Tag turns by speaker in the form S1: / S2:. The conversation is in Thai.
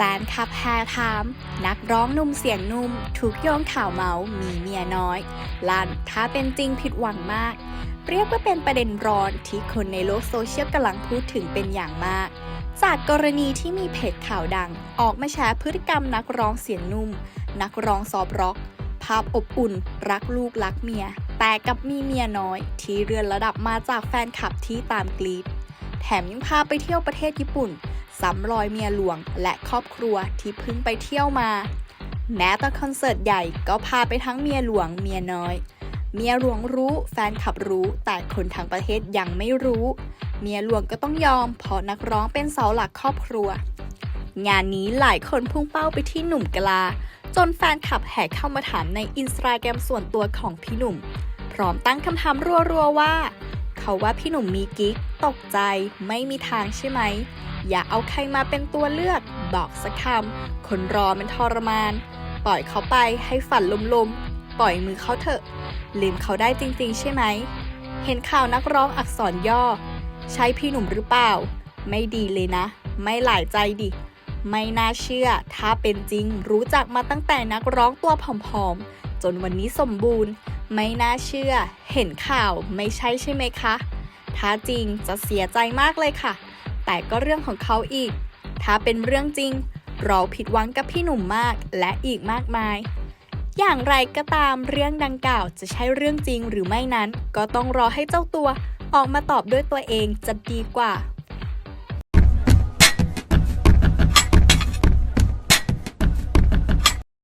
S1: ฟนคลับแฮร์ไทม์นักร้องนุ่มเสียงนุ่ม ถูกโยงข่าวเมาส์มีเมียน้อยลั่นถ้าเป็นจริงผิดหวังมาก เรียกว่าเป็นประเด็นร้อนที่คนในโลกโซเชียลกำลังพูดถึงเป็นอย่างมาก จากกรณีที่มีเพจข่าวดัง ออกมาแชร์พฤติกรรมนักร้องเสียงนุ่ม นักร้องซอฟต์ร็อก ภาพอบอุ่น รักลูกรักเมีย แต่กับมีเมียน้อย ที่เรือนระดับมาจากแฟนคลับที่ตามกรีดแถมยังพาไปเที่ยวประเทศญี่ปุ่น ซ้ำรอยเมียหลวงและครอบครัวที่เพิ่งไปเที่ยวมา แม้ตอนคอนเสิร์ตใหญ่ก็พาไปทั้งเมียหลวงเมียน้อย เมียหลวงรู้แฟนคลับรู้แต่คนทั้งประเทศยังไม่รู้ เมียหลวงก็ต้องยอม เพราะนักร้องเป็นเสาหลักครอบครัว งานนี้หลายคนพุ่งเป้าไปที่หนุ่มกลา จนแฟนคลับแห่เข้ามาถามในอินสตาแกรมส่วนตัวของพี่หนุ่ม พร้อมตั้งคำถามรัวๆว่า เขาว่าพี่หนุ่มมีกิ๊กตกใจไม่มีทางใช่ไหม อย่าเอาใครมาเป็นตัวเลือก บอกสักคำคนรอมันทรมาน ปล่อยเขาไปให้ฝันลมๆ ปล่อยมือเขาเถอะ ลืมเขาได้จริง ๆ ใช่ไหม เห็นข่าวนักร้องอักษรย่อ ใช่พี่หนุ่มหรือเปล่า ไม่ดีเลยนะ ไม่หลายใจดิ ไม่น่าเชื่อ ถ้าเป็นจริง รู้จักมาตั้งแต่นักร้องตัวผอมๆ จนวันนี้สมบูรณ์ ไม่น่าเชื่อ เห็นข่าวไม่ใช่ใช่ไหมคะ ถ้าจริงจะเสียใจมากเลยค่ะ แต่ก็เรื่องของเขาอีก ถ้าเป็นเรื่องจริง เราผิดหวังกับพี่หนุ่มมากและอีกมากมาย อย่างไรก็ตามเรื่องดังกล่าวจะใช่เรื่องจริงหรือไม่นั้น ก็ต้องรอให้เจ้าตัวออกมาตอบด้วยตัวเองจะดีกว่า